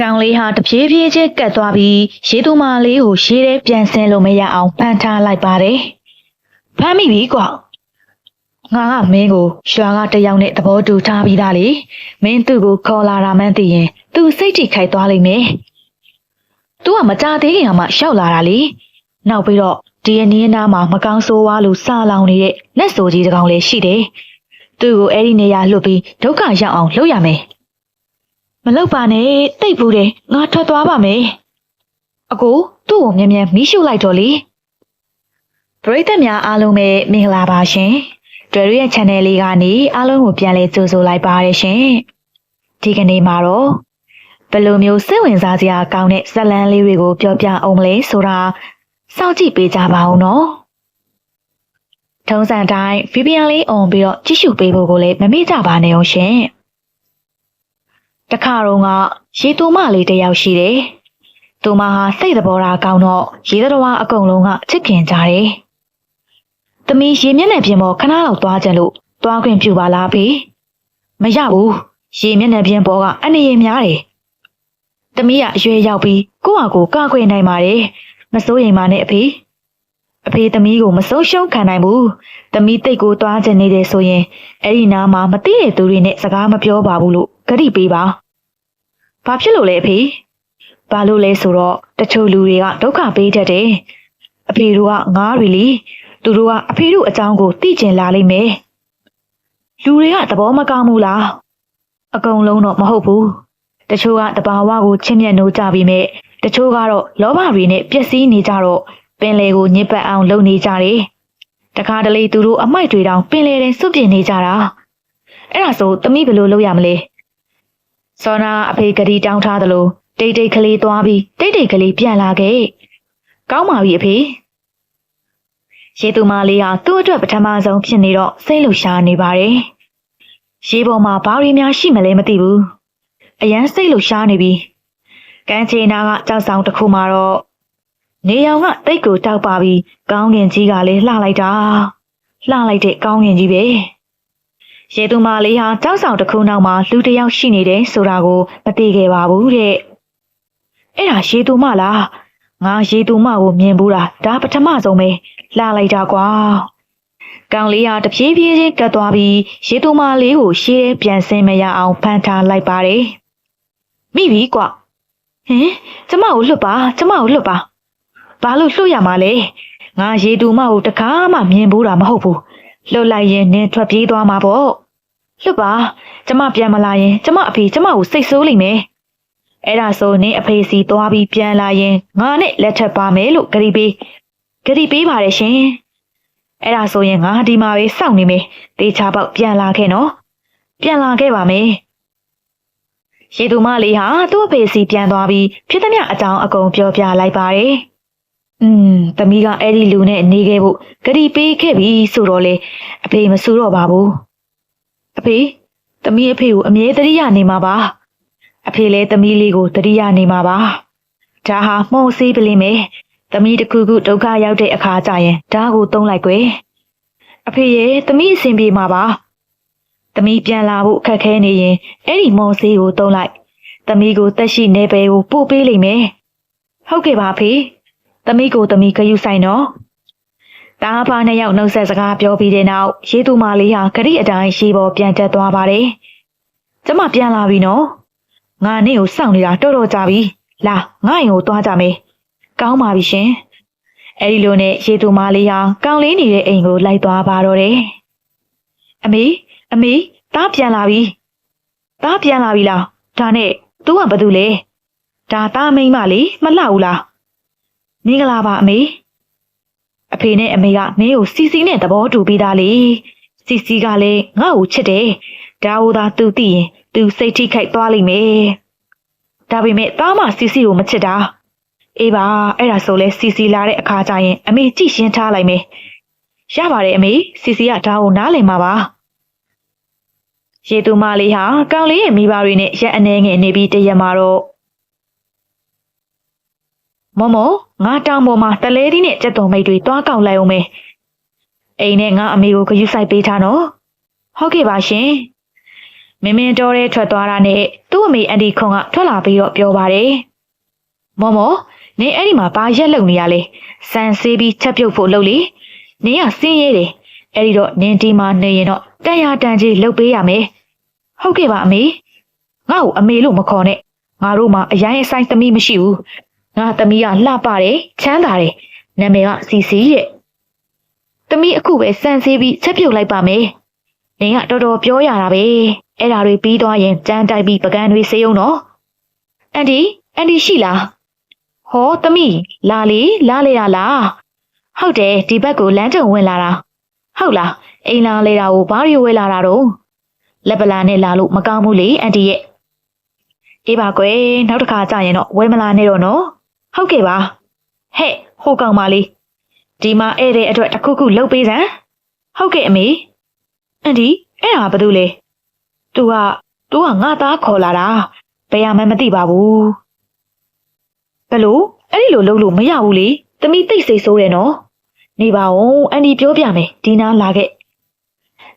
ကောင်လေးဟာတဖြည်းဖြည်းချင်းကတ်သွားပြီးရေသူမလေးကိုရေထဲပြန်ဆင်းလို့မရအောင်ဖမ်းထားလိုက်ပါတယ်။ဖမ်းမိပြီကွာ။ငါကမင်းကိုရွာကတယောက်နဲ့သဘောတူထားပြီးသားလေ။မင်းသူ့ကိုခေါ်လာတာမှန်းသိရင်သူစိတ်ထိခိုက်သွားလိမ့်မယ်။ तू ကမကြသေးခင်ကမှရှောက်လာတာလေ။နောက်ပြီးတော့ဒီအနည်းနားမှာမကောင်းဆိုးဝါးလို့စလောင်နေတဲ့လက်ဆိုကြီးတစ်ကောင်လည်းရှိတယ်။သူ့ကိုအဲ့ဒီနေရာလွတ်ပြီးဒုက္ခရောက်အောင်လုပ်ရမယ်။ မလောက်ပါနဲ့တိတ်ဘူးတယ်ငါထွက်သွားပါမယ်အကိုသူ့ကိုမြန်မြန်မီးရှို့လိုက်တော့လေပရိသတ်များအားလုံးပဲမင်္ဂလာပါရှင်တွေ့ရရဲ့ channel လေးကနေအားလုံးကိုပြန်လဲကြိုဆိုလိုက်ပါရရှင်ဒီကနေ့မှာတော့ဘယ်လိုမျိုးစိတ်ဝင်စားစရာကောင်းတဲ့ဇတ်လန်းလေးတွေကိုပြောပြအောင်မလဲဆိုတာစောင့်ကြည့်ပေးကြပါဦးနော်ထုံးစံတိုင်း VPN လေးအွန်ပြီးတော့ကြည့်ရှုပေးဖို့ကိုလည်းမမေ့ကြပါနဲ့အောင်ရှင် တခါတော့ကရေတူမလေးတစ်ယောက်ရှိတယ်။သူမဟာစိတ်သဘောထားကောင်းတော့ရေသတ္တဝါအကုန်လုံးကချစ်ခင်ကြတယ်။သမီးရေမျက်နှာပြင်ပေါ်ခဏလောက်သွားကြလို့သွားခွင့်ပြုပါလားဖေ။မရဘူး။ရေမျက်နှာပြင်ပေါ်ကအန္တရာယ်များတယ်။သမီးကအရွယ်ရောက်ပြီးကိုယ့်ဟာကိုယ်ကခွင့်နိုင်ပါတယ်။မစိုးရိမ်ပါနဲ့အဖေ။အဖေသမီးကိုမဆုံးရှုံးခံနိုင်ဘူး။သမီးတိတ်ကိုသွားချင်နေတယ်ဆိုရင်အဲ့ဒီနားမှာမသိတဲ့သူတွေနဲ့စကားမပြောပါဘူးလို့ ဂတိပေးပါ။ဘာဖြစ်လို့လဲအဖေ။ဘာလို့လဲဆိုတော့တချို့လူတွေကဒုက္ခပေးတတ်တယ်။အဖေတို့ကငားတွေလीသူတို့ကအဖေတို့အကြောင်းကိုသိကျင်လာလိမ့်မယ်။လူတွေကသဘောမကောင်းဘူးလား။အကုန်လုံးတော့မဟုတ်ဘူး။တချို့ကတဘာဝကိုချစ်မြတ်နိုးကြပြီးမဲ့တချို့ကတော့လောဘတွေနဲ့ပျက်စီးနေကြတော့ပင်လေကိုညစ်ပတ်အောင်လုပ်နေကြတယ်။တခါတလေသူတို့အမိုက်တွေတောင်ပင်လေတဲ့စွန့်ပြစ်နေကြတာ။အဲ့ဒါဆိုသမီးဘယ်လိုလုပ်ရမလဲ။ စောနာအဖေဂရီတောင်းထားသလိုတိတ်တိတ်ကလေးသွားပြီးတိတ်တိတ်ကလေးပြန်လာခဲ့။ကောင်းပါပြီအဖေ။ရေသူမလေးဟာသူ့အတွက်ပထမဆုံးဖြစ်နေတော့စိတ်လှရှားနေပါတယ်။ရေပေါ်မှာဘာတွေများရှိမလဲမသိဘူး။အရန်စိတ်လှရှားနေပြီ။ကန်းချေနာကကြောက်ဆောင်တစ်ခုမှာတော့နေရောင်ကတိတ်ကိုတောက်ပါပြီးကောင်းကင်ကြီးကလည်းလှလိုက်တာ။လှလိုက်တဲ့ကောင်းကင်ကြီးပဲ။ ရေသူမလေးဟာကြောက်ဆောင်တစ်ခုနောက်မှာလူတစ်ယောက်ရှိနေတယ်ဆိုတာကိုမသိခဲ့ပါဘူးတဲ့။အဲ့ဒါရေသူမလား။ငါရေသူမကိုမြင်ဘူးတာဒါပထမဆုံးပဲလှလိုက်တာကွာ။ကောင်လေးဟာတဖြည်းဖြည်းချင်းကတ်သွားပြီးရေသူမလေးကိုရှေးထဲပြန်ဆင်းမရအောင်ဖမ်းထားလိုက်ပါတယ်။မိပြီကွ။ဟင်ကျမကိုလွတ်ပါကျမကိုလွတ်ပါ။ဘာလို့လွတ်ရမှာလဲ။ငါရေသူမကိုတခါမှမြင်ဘူးတာမဟုတ်ဘူး။ လွတ်လိုက်ရင်နင်းထွက်ပြေးသွားမှာပေါ့လွတ်ပါကျမပြန်မလာရင်ကျမအဖေကျမကိုစိတ်ဆိုးလိမ့်မယ်အဲ့ဒါဆိုနင်းအဖေစီသွားပြီးပြန်လာရင်ငါနဲ့လက်ထပ်ပါမယ်လို့ဂရီပေးဂရီပေးပါတယ်ရှင်အဲ့ဒါဆိုရင်ငါဒီမှာပဲစောင့်နေမယ်တေချာပေါက်ပြန်လာခဲ့နော်ပြန်လာခဲ့ပါမယ်ရေသူမလေးဟာသူ့အဖေစီပြန်သွားပြီးဖြစ်သမျှအကြောင်းအကုန်ပြောပြလိုက်ပါတယ် อืมသမီးကအဲ့ဒီလူနဲ့နေခဲ့ဖို့ဂရီပေးခဲ့ပြီဆိုတော့လေအဖေမဆူတော့ပါဘူးအဖေသမီးအဖေကိုအမြဲတရိယာနေမှာပါအဖေလည်းသမီးလေးကိုတရိယာနေမှာပါဒါဟာမှုံစေးပလင်းမယ်သမီးတစ်ခုခုဒုက္ခရောက်တဲ့အခါကျရင်ဒါကိုသုံးလိုက်ကွယ်အဖေရဲ့သမီးအစဉ်ပြေမှာပါသမီးပြန်လာဖို့အခက်ခဲနေရင်အဲ့ဒီမှုံစေးကိုသုံးလိုက်သမီးကိုတက်ရှိနေပဲကိုပို့ပေးလိမ့်မယ်ဟုတ်ကဲ့ပါအဖေ သမီးကိုသမီးခယူဆိုင်နော်။တားဖာနှစ်ယောက်နှုတ်ဆက်စကားပြောပြီးတဲ့နောက်ရေသူမလေးဟာဂရိအတိုင်းရေပေါ်ပြန်တက်သွားပါတယ်။ကျမပြန်လာပြီနော်။ငါနေ့ကိုစောင့်နေတာတော်တော်ကြာပြီ။လာငါ့ရင်ကိုသွားကြမယ်။ကောင်းပါပြီရှင်။အဲဒီလိုနဲ့ရေသူမလေးဟာကောင်းလေးနေတဲ့အိမ်ကိုလိုက်သွားပါတော့တယ်။အမေအမေတားပြန်လာပြီ။တားပြန်လာပြီလား။ဒါနဲ့ तू ကဘာတူလဲ။ဒါတားမိန်းမလေးမလှဘူးလား။ မင်္ဂလာပါအမေအဖေနဲ့အမေကမင်းကိုစီစီနဲ့သဘောတူပြီးသားလေစီစီကလည်းငါ့ကိုချစ်တယ်ဒါဟိုသာသူသိရင်သူစိတ်ထိခိုက်သွားလိမ့်မယ်ဒါပေမဲ့တားမစီစီကိုမချစ်တာအေးပါအဲ့ဒါဆိုလဲစီစီလာတဲ့အခါကျရင်အမေကြည့်ရှင်းထားလိုက်မယ်ရပါတယ်အမေစီစီကဒါကိုနားလည်မှာပါရေသူမလေးဟာကောင်လေးရဲ့မိဘတွေနဲ့ရက်အနေငယ်နေပြီးတရက်မှာတော့ မမောငါတောင်ပေါ်မှာတလဲသီးနဲ့ကြက်သွန်မိတ်တွေတွားကောက်လိုက်အောင်မယ်အိမ်နဲ့ငါအမေကိုခယူဆိုင်ပေးထားနော်ဟုတ်ကဲ့ပါရှင်မင်းမင်းတော်ရဲထွက်သွားတာနဲ့သူ့အမေအန်ဒီခွန်ကထွက်လာပြီးတော့ပြောပါတယ်မော်မော်နင်အဲ့ဒီမှာဘာရက်လုံနေရလဲစံဆေးပြီးချက်ပြုတ်ဖို့လုပ်လေနင်ကစင်းရဲတယ်အဲ့ဒီတော့နင်ဒီမှာနေရင်တော့တန်ရတန်ကြီးလှုပ်ပေးရမယ်ဟုတ်ကဲ့ပါအမေငါ့ကိုအမေလို့မခေါ်နဲ့ငါတို့မှအရင်အဆိုင်သမီးမရှိဘူး ငါသမီးကလှပတယ်ချမ်းသာတယ်နာမည်ကစီစီတဲ့သမီးအခုပဲစံဆေးပြီးချက်ပြုတ်လိုက်ပါမယ်နင်ကတော်တော်ပြောရတာပဲအဲ့ဒါတွေပြီးသွားရင်ကြမ်းတိုက်ပြီးပကံတွေစေးအောင်နော်အန်ဒီအန်ဒီရှိလားဟောသမီးလာလေလာလေရလားဟုတ်တယ်ဒီဘက်ကိုလမ်းကြုံဝင်လာတာဟုတ်လားအိမ်လာလေတာကိုဘာရီဝဲလာတာတော့လက်ပလာနဲ့လာလို့မကောင်းဘူးလေအန်တီရဲ့အေးပါကွယ်နောက်တစ်ခါကြာရင်တော့ဝဲမလာနဲ့တော့နော် ဟုတ်ကဲ့ပါဟဲ့ဟိုကောင်မလေးဒီမှာဧည့်တဲ့အတွက်တစ်ခုခုလှုပ်ပေးစမ်းဟုတ်ကဲ့အမေအန်တီအဲ့ဒါဘာလို့လဲ तू က तू ကငါသားခေါ်လာတာဘယ်ရမှန်းမသိပါဘူးဘယ်လို့အဲ့ဒီလိုလုပ်လို့မရဘူးလေတမိတိတ်စိတ်ဆိုးတယ်နော်နေပါဦးအန်ဒီပြောပြမယ်ဒီနာလာခဲ့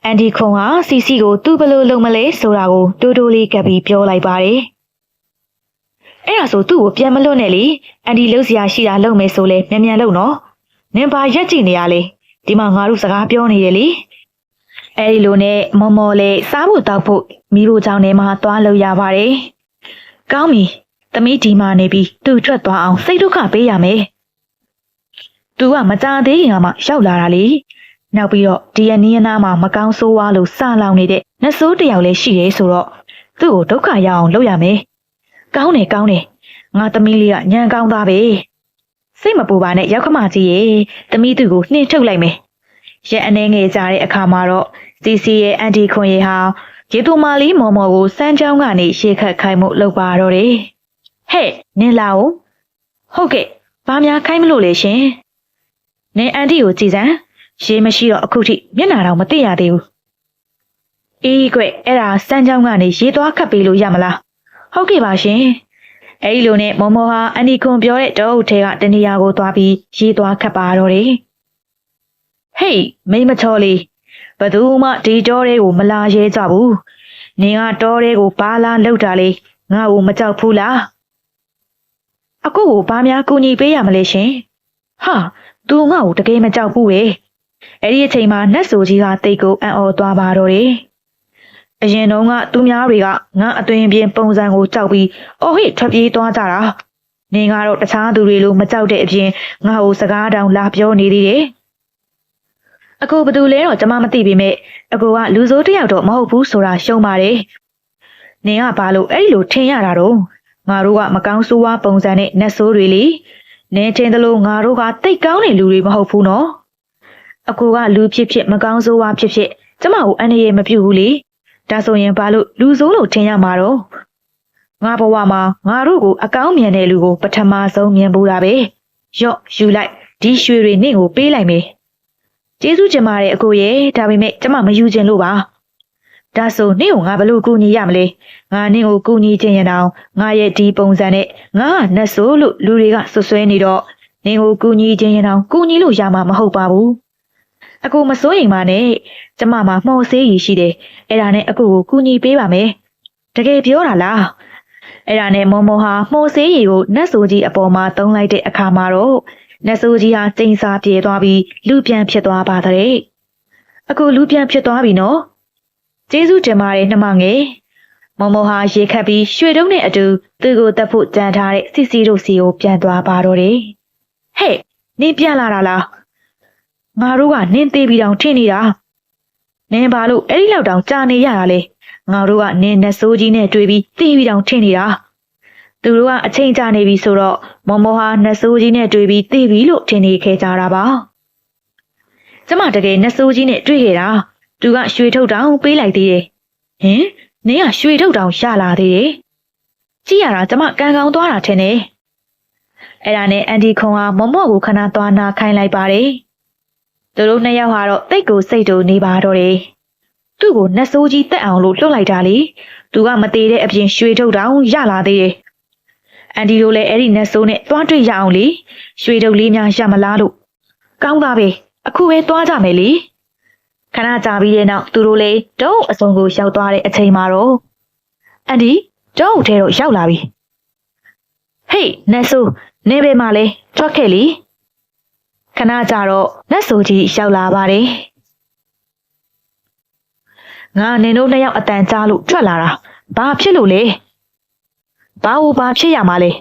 အန်ဒီခွန်ဟာစီစီကိုသူ့ဘယ်လိုလုပ်မလဲဆိုတာကိုတိုးတိုးလေးကပ်ပြီးပြောလိုက်ပါတယ် အဲ့ဒါဆိုသူ့ကိုပြန်မလွတ်နဲ့လေအန်ဒီလှုပ်ရှားရှိတာလုပ်မယ်ဆိုလဲမြန်မြန်လုပ်နော်နင်ဘာရက်ကြည့်နေရလဲဒီမှာငါတို့စကားပြောနေတယ်လေအဲ့ဒီလိုနဲ့မော်မော်လေးစားဖို့တောက်ဖို့မိဖို့ကြောင့်နေမှာသွားလို့ရပါတယ်ကောင်းပြီသမီးဒီမှာနေပြီးသူ့ထွက်သွားအောင်စိတ်ဒုက္ခပေးရမယ်။ तू ကမကြသေးခင်ကမှရောက်လာတာလေ။နောက်ပြီးတော့ဒီအနီးအနားမှာမကောင်းဆိုးဝါးလို့စလောင်နေတဲ့နှဆိုးတစ်ယောက်လည်းရှိရဲဆိုတော့သူ့ကိုဒုက္ခရအောင်လုပ်ရမယ်။ ကောင်းတယ်ကောင်းတယ်။ငါသမီးလေးကညံကောင်းသားပဲ။စိတ်မပူပါနဲ့ရောက်ခမကြီးရေသမီးသူ့ကိုနှင်းထုတ်လိုက်မယ်။ရဲ့အနေငယ်ကြတဲ့အခါမှာတော့စီစီရဲ့အန်တီခွန်ရေဟာရေသူမာလီမော်မော်ကိုစမ်းချောင်းကနေရှေ့ခတ်ခိုင်းမှုလုပ်ပါတော့တယ်။ဟဲ့နင်လာဦးဟုတ်ကဲ့ဘာများခိုင်းမလို့လဲရှင်နင်အန်တီကိုကြည်စမ်းရေးမရှိတော့အခုထိမျက်နှာတော့မသိရသေးဘူးအေးကွအဲ့ဒါစမ်းချောင်းကနေရေးသွားခတ်ပေးလို့ရမလား ဟုတ်ကဲ့ပါရှင်အဲ့ဒီလိုနဲ့မော်မော်ဟာအန်ဒီခွန်ပြောတဲ့တောအုပ်ထဲကတနေရာကိုသွားပြီးရေးသွားခတ်ပါတော့တယ်ဟေးမိမချောလေးဘသူမှဒီတောတွေကိုမလာရဲကြဘူးနင်ကတောတွေကိုဘာလာလောက်တာလေငါ့ကိုမကြောက်ဘူးလားအခုကိုဘာများကူညီပေးရမလဲရှင်ဟာသူငါ့ကိုတကယ်မကြောက်ဘူးလေအဲ့ဒီအချိန်မှာနတ်ဆိုကြီးကတိတ်ကိုအံ့ဩသွားပါတော့တယ် အရင်တုန်းကသူများတွေကငါအသွင်ပြင်းပုံစံကိုကြောက်ပြီးအော်ဟိထွက်ပြေးသွားကြတာနင်ကတော့တခြားသူတွေလိုမကြောက်တဲ့အပြင်ငါ့ကိုစကားတောင်လာပြောနေသေးတယ်အခုဘယ်သူလဲတော့ကျွန်မမသိပေမဲ့အကူကလူဆိုးတစ်ယောက်တော့မဟုတ်ဘူးဆိုတာရှုံးပါတယ်နင်ကဘာလို့အဲ့ဒီလိုထင်ရတာတော့ငါတို့ကမကောင်းဆိုးဝါးပုံစံနဲ့နတ်ဆိုးတွေလေနင်းချင်းတလို့ငါတို့ကတိတ်ကောင်းတဲ့လူတွေမဟုတ်ဘူးနော်အကူကလူဖြစ်ဖြစ်မကောင်းဆိုးဝါးဖြစ်ဖြစ်ကျမကိုအန္တရာယ်မပြုဘူးလေ ဒါဆိုရင်ဘာလို့လူဆိုးလို့ထင်ရမှာတော့ငါဘဝမှာငါတို့ကိုအကောင်းမြင်တဲ့လူကိုပထမဆုံးမြင်ဘူးတာပဲရော့ယူလိုက်ဒီရွှေတွေနင့်ကိုပေးလိုက်မယ်ကျေးဇူးတင်ပါတယ်အကိုရဲ့ဒါပေမဲ့ကျမမယူခြင်းလို့ပါဒါဆိုနင့်ကိုငါဘလို့ကူညီရမလဲငါနင့်ကိုကူညီခြင်းရင်တောင်ငါရဲ့ဒီပုံစံနဲ့ငါကနတ်ဆိုးလို့လူတွေကဆွဆွဲနေတော့နင့်ကိုကူညီခြင်းရင်တောင်ကူညီလို့ရမှာမဟုတ်ပါဘူး အကူမစိုးရင်ပါနဲ့ကျမမှာမှော်ဆေးရည်ရှိတယ်အဲ့ဒါနဲ့အကူကိုကူညီပေးပါမယ်တကယ်ပြောတာလားအဲ့ဒါနဲ့မော်မော်ဟာမှော်ဆေးရည်ကိုနတ်ဆိုးကြီးအပေါ်မှာတုံးလိုက်တဲ့အခါမှာတော့နတ်ဆိုးကြီးဟာစိန်စားပြေသွားပြီးလူပြန်ဖြစ်သွားပါတဲ့အကူလူပြန်ဖြစ်သွားပြီနော်ကျေးဇူးတင်ပါတယ်နှမငယ်မမဟာရေခတ်ပြီးရွှေတုံးနဲ့အတူသူ့ကိုတက်ဖို့ကြံထားတဲ့စီစီတို့စီကိုပြန်သွားပါတော့တယ်။ဟဲ့နင်းပြန်လာတာလား။ ငါတို့ကနင်းသေးပြီးတောင်ထင်နေတာ။နင်းဘာလို့အဲ့ဒီလောက်တောင်ကြာနေရတာလဲ။ငါတို့ကနင်းနဲ့စိုးကြီးနဲ့တွေ့ပြီးသေးပြီးတောင်ထင်နေတာ။သူတို့ကအချိန်ကြာနေပြီဆိုတော့မမဟာနတ်ဆိုးကြီးနဲ့တွေ့ပြီးသေးပြီလို့ထင်နေခဲ့ကြတာပါ။ကျမတကယ်နတ်ဆိုးကြီးနဲ့တွေ့ခဲ့တာ။သူကရွှေထုတ်တောင်ပေးလိုက်သေးတယ်။ဟင်နင်းကရွှေထုတ်တောင်ရလာသေးတယ်။ကြည့်ရတာကျမကံကောင်းသွားတာထင်တယ်။အဲ့ဒါနဲ့အန်ဒီခွန်ဟာမမော့ကိုခဏသွားနာခိုင်းလိုက်ပါတယ်။ သူတို့နှစ်ယောက်ဟာတော့တိတ်ကိုစိတ်တူနေပါတော့တယ်။သူ့ကိုနှဆိုးကြီးတက်အောင်လို့လှုပ်လိုက်တာလေ။သူကမသေးတဲ့အပြင်ရွှေထုတ်တောင်ရလာသေးတယ်။အန်ဒီတို့လည်းအဲ့ဒီနှဆိုးနဲ့သွားတွေ့ရအောင်လေ။ရွှေထုတ်လေးများရမလားလို့။ကောင်းသားပဲ။အခုပဲသွားကြမယ်လေ။ခဏကြာပြီးတဲ့နောက်သူတို့လေးတုံးအစုံကိုရောက်သွားတဲ့အချိန်မှာတော့အန်ဒီတုံးထဲတော့ရောက်လာပြီဟေးနတ်ဆိုနေပေမှာလဲထွက်ခဲ့လी ခဏကြာတော့နတ်ဆိုကြီးရောက်လာပါတယ်ငါနင်တို့နှစ်ယောက်အတန်ကြားလို့ထွက်လာတာဘာဖြစ်လို့လဲဘာလို့ဘာဖြစ်ရမှာလဲ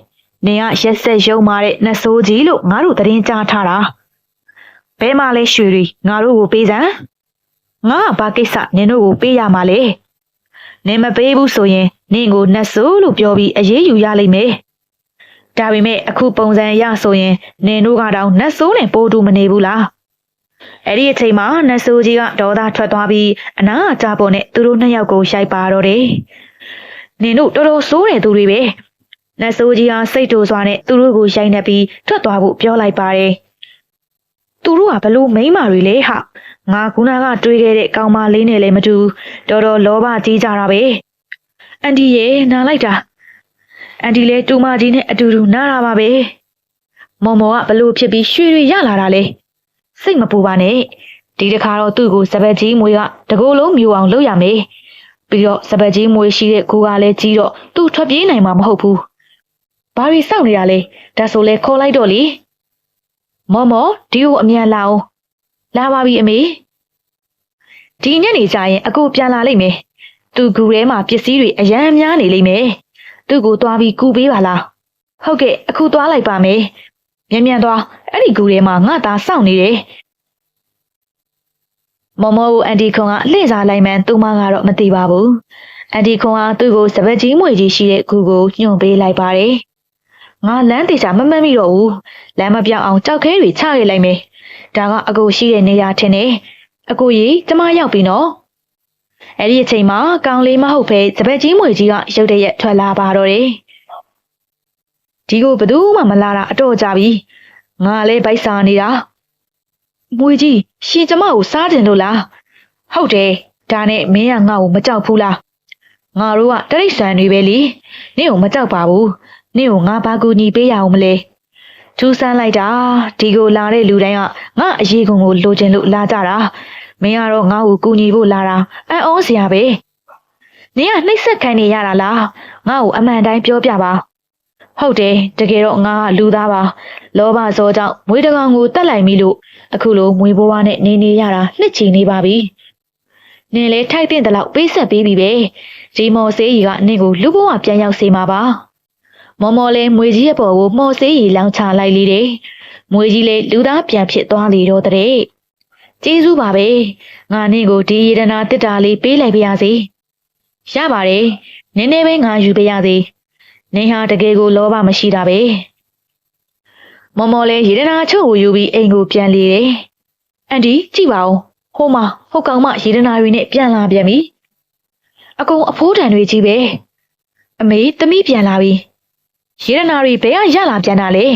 နင်ကရက်ဆက်ရုံမာတဲ့နတ်ဆိုးကြီးလို့ငါတို့သတင်းကြားထားတာဘဲမှာလဲရွှေရီငါတို့ကိုပေးစမ်းငါကဘာကိစ္စနင်တို့ကိုပေးရမှာလဲနင်မပေးဘူးဆိုရင်နင်ကိုနတ်ဆိုးလို့ပြောပြီးအေးယူရလိမ့်မယ် ဒါပေမဲ့အခုပုံစံအရဆိုရင်နင်တို့ကတော့နတ်ဆိုးနဲ့ပိုးတူမနေဘူးလားအဲ့ဒီအချိန်မှာနတ်ဆိုးကြီးကဒေါသထွက်သွားပြီးအနာအကြပေါ်နဲ့သူတို့နှစ်ယောက်ကိုရိုက်ပါတော့တယ်နင်တို့တော်တော်ဆိုးတယ်သူတွေပဲနတ်ဆိုးကြီးဟာစိတ်တူစွာနဲ့သူတို့ကိုရိုက်နှက်ပြီးထွက်သွားဖို့ပြောလိုက်ပါတယ်သူတို့ကဘလို့မိန်းမာတွေလဲဟာငါခုနကတွေးခဲ့တဲ့ကောင်မလေးနဲ့လည်းမတူတော်တော်လောဘကြီးကြတာပဲအန်ဒီရေနားလိုက်တာ အန်ဒီလေတူမကြီးနဲ့အတူတူနားတာပါပဲမော်မော်ကဘလို့ဖြစ်ပြီးရွှေတွေရလာတာလဲစိတ်မပူပါနဲ့ဒီတစ်ခါတော့သူ့ကိုစပက်ကြီးမွေကတကိုယ်လုံးမြူအောင်လုပ်ရမယ်ပြီးတော့စပက်ကြီးမွေရှိတဲ့ကိုကလည်းကြီးတော့သူ့ထွက်ပြေးနိုင်မှာမဟုတ်ဘူးဘာတွေစောင့်နေတာလဲဒါဆိုလဲခေါ်လိုက်တော့လေမော်မော်ဒီကိုအမြန်လာအောင်လာပါပြီအမေဒီညနေကျရင်အကိုပြန်လာလိမ့်မယ်သူကူထဲမှာပစ္စည်းတွေအရန်များနေလိမ့်မယ် သူ့ကိုသွားပြီးကူပေးပါလားဟုတ်ကဲ့အခုသွားလိုက်ပါမယ်မြန်မြန်သွားအဲ့ဒီကူထဲမှာငါသားစောင့်နေတယ်မမောကိုအန်တီခွန်ကလှည့်စားလိုက်မှန်းသူမကတော့မသိပါဘူးအန်တီခွန်ကသူ့ကိုစပက်ကြီးမွေကြီးရှိတဲ့ကူကိုညွှန်ပေးလိုက်ပါတယ်ငါလမ်းတေချာမမှတ်မိတော့ဘူးလမ်းမပြောင်းအောင်ကြောက်ခဲတွေချခဲ့လိုက်မယ်ဒါကအကိုရှိတဲ့နေရာထင်တယ်အကိုကြီးကျမရောက်ပြီနော် အဲ့ဒီအချိန်မှာကောင်လေးမဟုတ်ပဲစပက်ကြီးမွေကြီးကရုတ်တရက်ထွက်လာပါတော့တယ်ဒီကိုဘယ်သူမှမလာတာအတော့ကြပြီငါလည်းဗိုက်စာနေတာမွေကြီးရှင်ကျမကိုစားတင်လို့လားဟုတ်တယ်ဒါနဲ့မင်းကငါ့ကိုမကြောက်ဘူးလားငါတို့ကတရိတ်ဆန်တွေပဲလေနင့်ကိုမကြောက်ပါဘူးနင့်ကိုငါဘာကူညီပေးရအောင်မလဲထူးဆန်းလိုက်တာဒီကိုလာတဲ့လူတိုင်းကငါအရေးကုန်ကိုလိုချင်လို့လာကြတာ မင်းကတော့ငါ့ကိုကူညီဖို့လာတာအံ့ဩစရာပဲနင်ကနှိမ့်ဆက်ခံနေရတာလားငါ့ကိုအမှန်တိုင်းပြောပြပါဟုတ်တယ်တကယ်တော့ငါကလူသားပါလောဘဇောကြောင့်မွေးတကောင်ကိုတတ်လိုက်ပြီလို့အခုလိုမွေးဘွားနဲ့နေနေရတာနှစ်ချီနေပါပြီနင်လဲထိုက်တဲ့တလောက်ပေးဆက်ပေးပြီပဲဂျီမော်ဆေးကြီးကနင့်ကိုလူဘဝပြန်ရောက်စေမှာပါမော်မော်လဲမွေကြီးရဲ့ပေါ်ကိုမော်ဆေးကြီးလောင်ချလိုက်လေတယ်မွေကြီးလဲလူသားပြန်ဖြစ်သွားလေတော့တဲ့ ကျေးဇူးပါပဲငါနင့်ကိုဒီရတနာတစ်တာလေးပေးလိုက်ပါရစေရပါတယ်နည်းနည်းပဲငါယူပေးရစေနင်ဟာတကယ်ကိုလောဘမရှိတာပဲမော်မော်လဲရေဒနာချုပ်ကိုယူပြီးအိမ်ကိုပြန်လေတယ်အန်ဒီကြည့်ပါဦးဟိုမှာဟိုကောင်မရေဒနာတွေနဲ့ပြန်လာပြန်ပြီအကုန်အဖိုးတန်တွေကြီးပဲအမေသမီးပြန်လာပြီရေဒနာတွေဘယ်ကရလာပြန်တာလဲ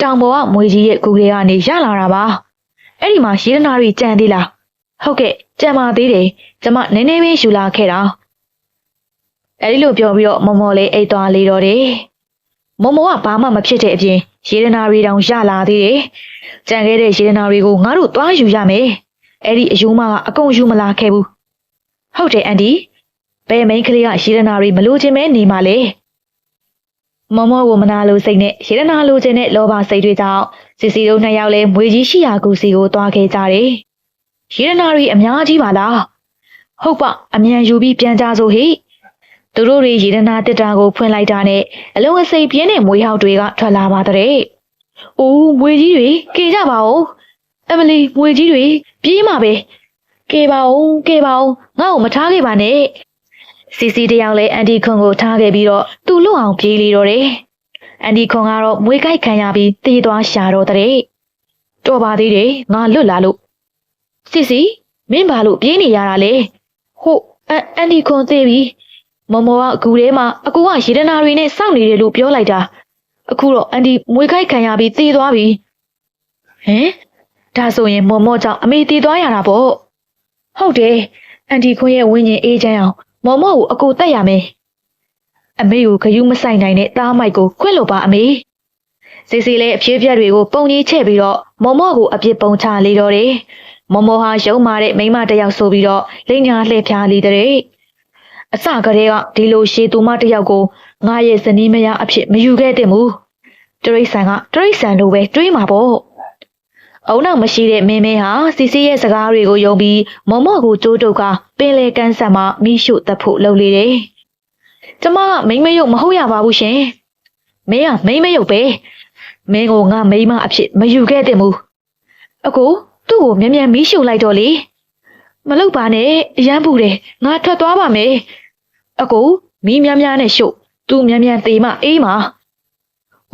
တောင်ပေါ်ကမွေကြီးရဲ့ကူကလေးကနေရလာတာပါ အဲ့ဒီမှာရေဒနာတွေကြံသေးလားဟုတ်ကဲ့ကြံပါသေးတယ်ကျမနည်းနည်းလေးယူလာခဲ့တာအဲ့ဒီလိုပြောပြီးတော့မော်မော်လေးအိတ်သွားလေတော့တယ်မော်မော်ကဘာမှမဖြစ်တဲ့အပြင်ရေဒနာတွေတောင်ရလာသေးတယ်ကြံခဲ့တဲ့ရေဒနာတွေကိုငါတို့သွားယူရမယ်အဲ့ဒီအယိုးမကအကုန်ယူမလာခဲ့ဘူးဟုတ်တယ်အန်ဒီဘယ်မိန်းကလေးကရေဒနာတွေမလိုချင်မဲနေမှလဲ မမောကိုမနာလိုစိတ်နဲ့ရေဒနာလိုချင်တဲ့လောဘစိတ်တွေကြောင့်စီစီတို့နှစ်ယောက်လည်းမွေကြီးရှိရာကူစီကိုသွားခဲ့ကြတယ်ရေဒနာတွေအများကြီးပါလားဟုတ်ပါအမြန်ယူပြီးပြန်ကြစို့ဟိသူတို့တွေရေဒနာတစ်တာကိုဖွင့်လိုက်တာနဲ့အလုံးအစိပ်ပြင်းတဲ့မွေဟောက်တွေကထွက်လာပါတဲ့။အိုးမွေကြီးတွေကေကြပါဦး။အမလီမွေကြီးတွေပြေးမှာပဲ။ကေပါဦးကေပါဦးငါ့ကိုမထားခဲ့ပါနဲ့။စီစီတယောက်လည်းအန်ဒီခွန်ကိုထားခဲ့ပြီးတော့သူ့ လွတ်အောင်ပြေးလေတော့တယ်။အန်ဒီခွန်ကတော့မွေကြိုက်ခံရပြီးတေးသွားရှာတော့တဲ့။တော်ပါသေးတယ်ငါလွတ်လာလို့။စီစီမင်းဘာလို့ပြေးနေရတာလဲ။ဟုတ်အန်ဒီခွန်သေးပြီ။မမောကဂူထဲမှာအကူကရေဒနာတွေနဲ့စောင့်နေတယ်လို့ပြောလိုက်တာအခုတော့အန်ဒီမွေခိုက်ခံရပြီးသေသွားပြီဟင်ဒါဆိုရင်မော်မော့ကြောင့်အမေသေသွားရတာပေါ့ဟုတ်တယ်အန်ဒီခွန်းရဲ့ဝင်းကျင်အေးချမ်းအောင်မော်မော့ကိုအကူတက်ရမယ် အမေကိုခယူးမဆိုင်နိုင်တဲ့သားမိုက်ကိုခွင့်လို့ပါအမေစီစီလည်းအဖြစ်ပြက်တွေကိုပုံကြီးချဲ့ပြီးတော့မော်မော့ကိုအပြစ်ပုံချလေတော့တယ်မမောဟာရုံမာတဲ့မိန်းမတစ်ယောက်ဆိုပြီးတော့လိညာလှည့်ဖြားလေတဲ့အစကတည်းကဒီလိုရှေသူမတစ်ယောက်ကိုငါရဲ့ဇနီးမယားအဖြစ်မယူခဲ့တဲ့မူတရိတ်ဆန်ကတရိတ်ဆန်လိုပဲတွေးမှာပေါ့အုံနောက်မရှိတဲ့မင်းမင်းဟာစီစီရဲ့စကားတွေကိုယုံပြီးမမော့ကိုကြိုးတုပ်ကပင်လေကန်းဆက်မှမိရှုတက်ဖို့လုပ်လေတယ် ကျမကမိန်းမရုပ်မဟုတ်ရပါဘူးရှင်မင်းကမိန်းမရုပ်ပဲမင်းကိုငါမိန်းမအဖြစ်မယူခဲ့တဲ့မူအကိုသူ့ကိုမြန်မြန်မိရှုလိုက်တော့လေမလုပ်ပါနဲ့အရန်ပူတယ်ငါထွက်သွားပါမယ်အကိုမီးများများနဲ့ရှုပ်သူမြန်မြန်သေးမအေးမှာ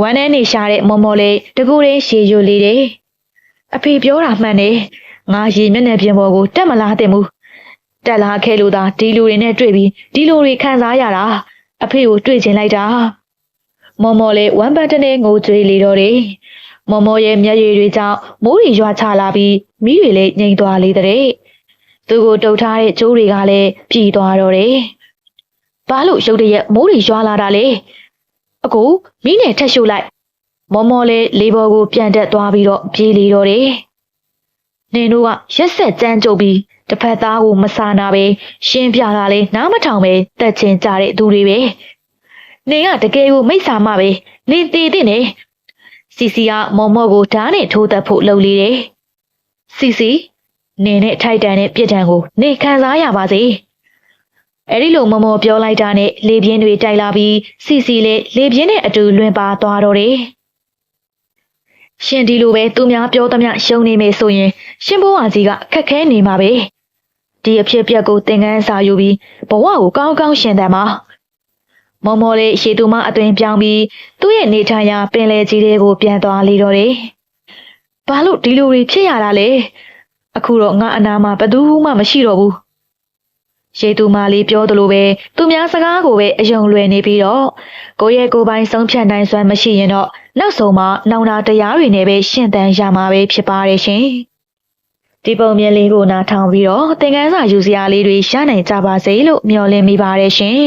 ဝမ်းထဲနေရှာတဲ့မော်မော်လေးတကူလေးရှည်ရွလေးတယ်အဖေပြောတာမှန်တယ်ငါရေမျက်နှာပြင်ပေါ်ကိုတက်မလားတဲ့မူ တက်လာခဲ့လို့သာဒီလူတွေနဲ့တွေ့ပြီးဒီလူတွေခံစားရတာအဖေကိုတွေ့ချင်လိုက်တာမော်မော်လေးဝမ်းပတ်တနေငိုကြွေးလေတော့တယ်မော်မော်ရဲ့မျက်ရည်တွေကြောင့်မိုးတွေရွာချလာပြီးမိတွေလည်းငြိမ်သွားလေတဲ့သူကိုတုတ်ထားတဲ့ကျိုးတွေကလည်းပြည်သွားတော့တယ်ဘာလို့ရုတ်တရက်မိုးတွေရွာလာတာလဲအကူမိနဲ့ထက်ရှုလိုက်မော်မော်လေးလေးဘော်ကိုပြန်တက်သွားပြီးတော့ပြေးလေတော့တယ်နင်တို့ကရက်ဆက်ကြမ်းကြုတ်ပြီး တစ်ဖက်သားကိုမဆာနာပဲရှင်းပြတာလေနားမထောင်ပဲတက်ချင်ကြတဲ့သူတွေပဲနင်ကတကယ်ကိုမိစ္ဆာမပဲနင်တည်တဲ့နဲ့စီစီကမော်မော်ကိုဓာတ်နဲ့ထိုးသက်ဖို့လှုပ်လေတယ်စီစီနင်နဲ့ထိုက်တန်တဲ့ပြစ်ဒဏ်ကိုနေခံစားရပါစေအဲ့ဒီလိုမမော်ပြောလိုက်တာနဲ့လေပြင်းတွေတိုက်လာပြီးစီစီလည်းလေပြင်းနဲ့အတူလွင်ပါသွားတော့တယ်ရှင်ဒီလိုပဲသူများပြောသမျှရှုံနေမယ်ဆိုရင်ရှင်ဘိုးဝါကြီးကခက်ခဲနေမှာပဲ ဒီအဖြစ်အပျက်ကိုသင်ခန်းစာယူပြီးဘဝကိုကောင်းကောင်းရှင်သန်ပါမော်မော်လေးရှေသူမအသွင်ပြောင်းပြီးသူ့ရဲ့နေထိုင်ရာပင်လယ်ကြီးတွေကိုပြန်သွားလေတော့တယ်။ဘာလို့ဒီလိုတွေဖြစ်ရတာလဲ။အခုတော့ငါအနာမှာဘယ်သူမှမရှိတော့ဘူး။ရှေသူမလေးပြောသလိုပဲသူများစကားကိုပဲအယုံလွယ်နေပြီးတော့ကိုယ့်ရဲ့ကိုယ်ပိုင်ဆုံးဖြတ်နိုင်စွမ်းမရှိရင်တော့နောက်ဆုံးမှနောင်နာတရားတွေနဲ့ပဲရှင်သန်ရမှာပဲဖြစ်ပါတယ်ရှင်။ ဒီပုံမြင်လေးကိုနားထောင်ပြီးတော့သင်ခန်းစာယူစရာလေးတွေရနိုင်ကြပါစေလို့မျှော်လင့်မိပါတယ်ရှင်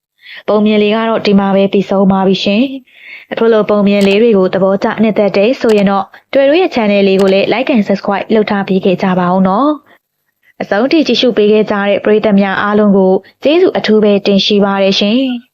။ပုံမြင်လေးကတော့ဒီမှာပဲပြီးဆုံးပါပြီရှင်။အခုလိုပုံမြင်လေးတွေကိုသဘောကျနှစ်သက်တဲ့ဆိုရင်တော့တွေ့တို့ရဲ့ channel လေးကိုလည်း like and subscribe လုပ်ထားပေးခဲ့ကြပါဦးနော်။အဆုံးထိကြည့်ရှုပေးခဲ့ကြတဲ့ပရိသတ်များအားလုံးကိုကျေးဇူးအထူးပဲတင်ရှိပါတယ်ရှင်။